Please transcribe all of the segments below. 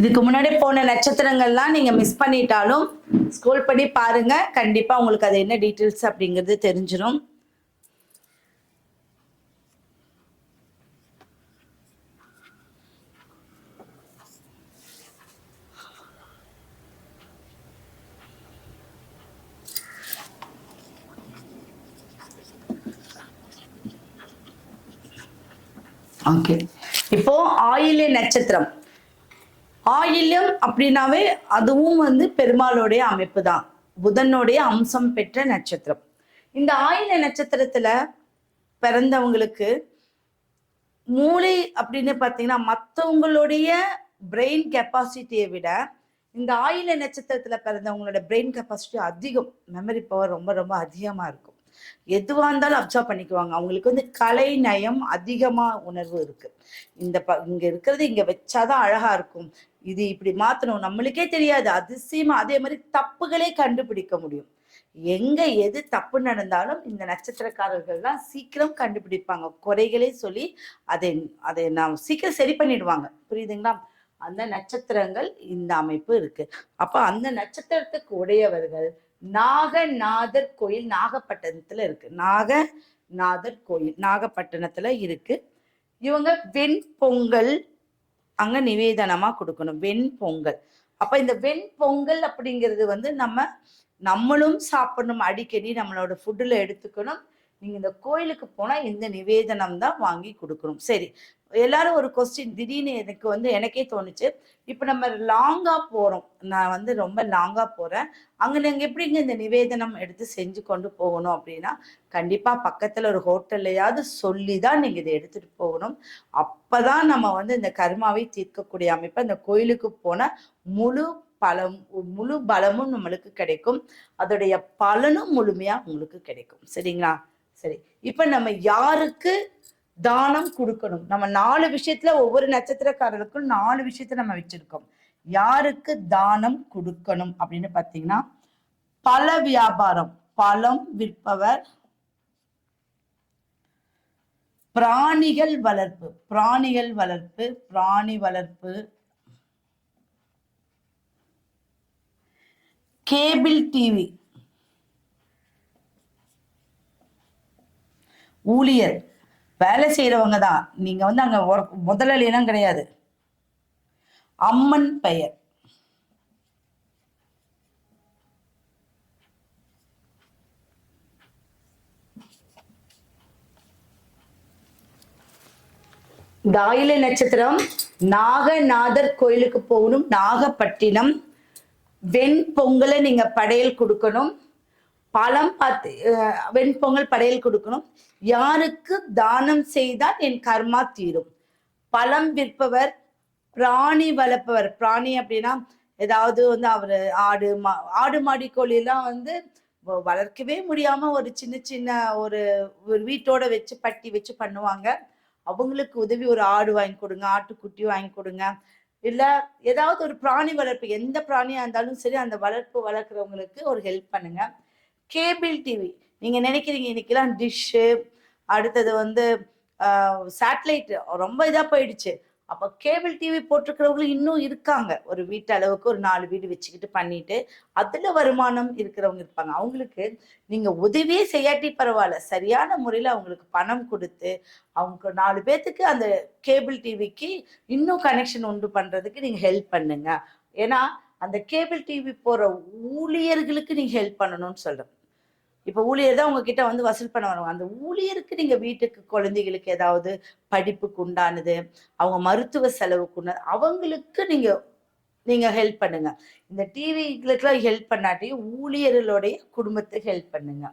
இதுக்கு முன்னாடி போன நட்சத்திரங்கள்லாம் நீங்க மிஸ் பண்ணிட்டாலும் ஸ்கூல் பண்ணி பாருங்க. கண்டிப்பா உங்களுக்கு அது என்ன டீட்டெயில்ஸ் அப்படிங்கிறது தெரிஞ்சிடும் ஓகே இப்போ ஆயில்ய நட்சத்திரம். ஆயில்யம் அப்படின்னாவே அதுவும் வந்து பெருமாளுடைய அமைப்பு தான் புதனுடைய அம்சம் பெற்ற நட்சத்திரம். இந்த ஆயில்ய நட்சத்திரத்துல பிறந்தவங்களுக்கு மூளை அப்படின்னு பார்த்தீங்கன்னா மற்றவங்களுடைய பிரெயின் கெப்பாசிட்டியை விட இந்த ஆயில நட்சத்திரத்துல பிறந்தவங்களோட பிரெயின் கெப்பாசிட்டி அதிகம். மெமரி பவர் ரொம்ப ரொம்ப அதிகமா இருக்கும். எதுவா இருந்தாலும் அப்சர்வ் பண்ணிக்குவாங்க. அவங்களுக்கு வந்து கலை நயம் அதிகமா உணர்வு இருக்கு. இந்த ப இங்க இருக்கிறது இங்க வச்சாதான் அழகா இருக்கும். இது இப்படி மாத்தணும். நம்மளுக்கே தெரியாது. அதிசயமா அதே மாதிரி தப்புகளே கண்டுபிடிக்க முடியும். எங்க எது தப்பு நடந்தாலும் இந்த நட்சத்திரக்காரர்கள்லாம் சீக்கிரம் கண்டுபிடிப்பாங்க. குறைகளே சொல்லி அதை அதை நான் சீக்கிரம் சரி பண்ணிடுவாங்க. புரியுதுங்களா? அந்த நட்சத்திரங்கள் இந்த அமைப்பு இருக்கு. அப்ப அந்த நட்சத்திரத்துக்கு உடையவர்கள் நாகநாதர் கோயில் நாகப்பட்டினத்துல இருக்கு. நாகநாதர் கோயில் நாகப்பட்டினத்துல இருக்கு. இவங்க வெண்பொங்கல் அங்க நிவேதனமா கொடுக்கணும். வெண்பொங்கல். அப்ப இந்த வெண்பொங்கல் அப்படிங்கிறது வந்து நம்ம நம்மளும் சாப்பிடணும். அடிக்கடி நம்மளோட ஃபுட்டுல எடுத்துக்கணும். நீங்க இந்த கோயிலுக்கு போனா இந்த நிவேதனம் தான் வாங்கி கொடுக்கணும். சரி. எல்லாரும் ஒரு கொஸ்டின் திடீர்னு எனக்கு வந்து எனக்கே தோணுச்சு. இப்போ நம்ம லாங்காக போகிறோம் நான் வந்து ரொம்ப லாங்காக போகிறேன் அங்கே நாங்கள் எப்படிங்க இந்த நிவேதனம் எடுத்து செஞ்சு கொண்டு போகணும் அப்படின்னா கண்டிப்பாக பக்கத்தில் ஒரு ஹோட்டல்லையாவது சொல்லி தான் நீங்கள் இதை எடுத்துகிட்டு போகணும். அப்போ தான் நம்ம வந்து இந்த கர்மாவை தீர்க்கக்கூடிய அமைப்பு அந்த கோயிலுக்கு போன முழு பலம் முழு பலமும் நம்மளுக்கு கிடைக்கும். அதோடைய பலனும் முழுமையாக உங்களுக்கு கிடைக்கும். சரிங்களா? சரி. இப்போ நம்ம யாருக்கு தானம் கொடுக்கணும். நம்ம நாலு விஷயத்துல ஒவ்வொரு நட்சத்திரக்காரருக்கும் நாலு விஷயத்த நம்ம வச்சிருக்கோம். யாருக்கு தானம் கொடுக்கணும் அப்படின்னு பாத்தீங்கன்னா பல வியாபாரம் பழம் விற்பவர் பிராணிகள் வளர்ப்பு பிராணிகள் வளர்ப்பு பிராணி வளர்ப்பு கேபிள் டிவி ஊழியர். வேலை செய்யறவங்க தான். நீங்க வந்து அங்க work- முதலாளியெல்லாம் கிடையாது. அம்மன் பெயர். தாயிலை நட்சத்திரம் நாகநாதர் கோயிலுக்கு போகணும். நாகப்பட்டினம் வெண் பொங்கலை நீங்க படையல் கொடுக்கணும். பழம் பார்த்து வெண்பொங்கல் படையல் கொடுக்கணும். யாருக்கு தானம் செய்தால் என் கர்மா தீரும். பழம் விற்பவர் பிராணி வளர்ப்பவர். பிராணி அப்படின்னா ஏதாவது வந்து அவர் ஆடு மா ஆடு மாடி கோழிலாம் வந்து வ- வளர்க்கவே முடியாம ஒரு சின்ன சின்ன ஒரு ஒரு வீட்டோட வச்சு பட்டி வச்சு பண்ணுவாங்க. அவங்களுக்கு உதவி ஒரு ஆடு வாங்கி கொடுங்க ஆட்டுக்குட்டி வாங்கி கொடுங்க. இல்ல ஏதாவது ஒரு பிராணி வளர்ப்பு எந்த பிராணியா இருந்தாலும் சரி அந்த வளர்ப்பு வளர்க்குறவங்களுக்கு ஒரு ஹெல்ப் பண்ணுங்க. Cable TV. நீங்கள் நினைக்கிறீங்க இன்னைக்கெல்லாம் டிஷ்ஷு அடுத்தது வந்து சேட்டலைட் ரொம்ப இதாக போயிடுச்சு. அப்போ கேபிள் டிவி போட்டிருக்கிறவங்களும் இன்னும் இருக்காங்க. ஒரு வீட்டு அளவுக்கு ஒரு நாலு வீடு வச்சுக்கிட்டு பண்ணிட்டு அதில் வருமானம் இருக்கிறவங்க இருப்பாங்க. அவங்களுக்கு நீங்கள் உதவியே செய்யாட்டி பரவாயில்ல. சரியான முறையில் அவங்களுக்கு பணம் கொடுத்து அவங்க நாலு பேர்த்துக்கு அந்த கேபிள் டிவிக்கு இன்னும் கனெக்ஷன் உண்டு பண்ணுறதுக்கு நீங்கள் ஹெல்ப் பண்ணுங்க. ஏன்னா அந்த கேபிள் டிவி போகிற ஊழியர்களுக்கு நீங்கள் ஹெல்ப் பண்ணணும்னு சொல்கிறேன் இப்போ ஊழியர் தான் உங்ககிட்ட வந்து வசூல் பண்ண வருவாங்க அந்த ஊழியருக்கு நீங்க வீட்டுக்கு குழந்தைகளுக்கு ஏதாவது படிப்புக்கு உண்டானது அவங்க மருத்துவ செலவுக்கு உண்டானது அவங்களுக்கு நீங்க நீங்க ஹெல்ப் பண்ணுங்க. இந்த டிவிகளுக்கெல்லாம் ஹெல்ப் பண்ணாட்டி ஊழியர்களுடைய குடும்பத்துக்கு ஹெல்ப் பண்ணுங்க.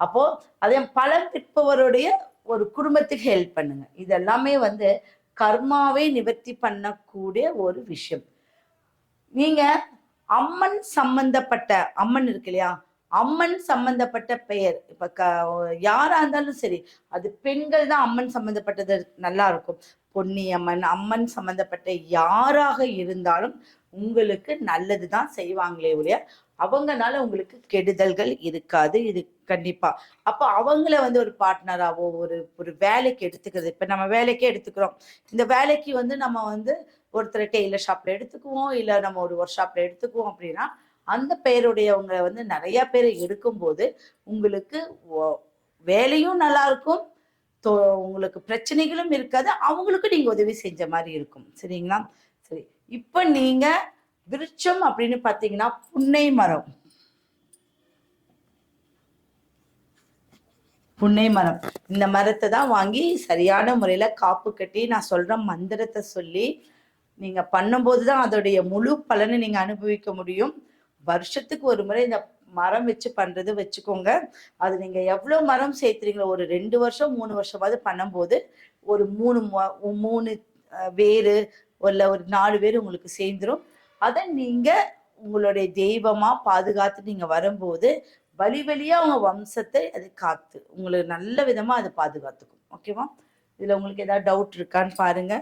அப்போ அதே பலம் விற்பவருடைய ஒரு குடும்பத்துக்கு ஹெல்ப் பண்ணுங்க. இதெல்லாமே வந்து கர்மாவை நிவர்த்தி பண்ணக்கூடிய ஒரு விஷயம். நீங்க அம்மன் சம்பந்தப்பட்ட அம்மன் இருக்கு இல்லையா? அம்மன் சம்பந்தப்பட்ட பெயர். இப்ப க யாரா இருந்தாலும் சரி அது பெண்கள் தான் அம்மன் சம்பந்தப்பட்டது நல்லா இருக்கும். பொன்னியம்மன் அம்மன் சம்பந்தப்பட்ட யாராக இருந்தாலும் உங்களுக்கு நல்லது தான் செய்வாங்களே ஒழிய அவங்கனால உங்களுக்கு கெடுதல்கள் இருக்காது. இது கண்டிப்பா. அப்ப அவங்கள வந்து ஒரு பார்ட்னராவோ ஒரு ஒரு வேலைக்கு எடுத்துக்கிறது. இப்ப நம்ம வேலைக்கே எடுத்துக்கிறோம். இந்த வேலைக்கு வந்து நம்ம வந்து ஒருத்தர் டெய்லர் ஷாப்ல எடுத்துக்குவோம். இல்லை நம்ம ஒரு ஒர்க் ஷாப்ல எடுத்துக்குவோம் அப்படின்னா அந்த பெயருடையவங்க வந்து நிறைய பேர் எடுக்கும்போது உங்களுக்கு ஒ- வேலையும் நல்லா இருக்கும். உங்களுக்கு பிரச்சனைகளும் இருக்காது. அவங்களுக்கும் நீங்க உதவி செஞ்ச மாதிரி இருக்கும். சரிங்களா? சரி. இப்போ நீங்க விருட்சம் அப்படின்னு பார்த்தீங்கன்னா புன்னை மரம். புன்னை மரம். இந்த மரத்தை தான் வாங்கி சரியான முறையில காப்பு கட்டி நான் சொல்ற மந்திரத்தை சொல்லி நீங்க பண்ணும்போது தான் அதோடைய முழு பலனை நீங்க அனுபவிக்க முடியும். வருஷத்துக்கு ஒரு முறை இந்த மரம் வச்சு பண்றது வச்சுக்கோங்க. அது நீங்க எவ்வளவு மரம் சேர்த்துறீங்களோ ஒரு ரெண்டு வருஷம் மூணு வருஷமாவது பண்ணும்போது ஒரு மூணு மூணு வேறு இல்லை ஒரு நாலு பேர் உங்களுக்கு சேர்ந்துரும். அதை நீங்க உங்களுடைய தெய்வமா பாதுகாத்து நீங்க வரும்போது வழி வழியா உங்க வம்சத்தை அது காத்து உங்களுக்கு நல்ல விதமா அது பாதுகாத்துக்கும். ஓகேவா? இதுல உங்களுக்கு ஏதாவது டவுட் இருக்கான்னு பாருங்க.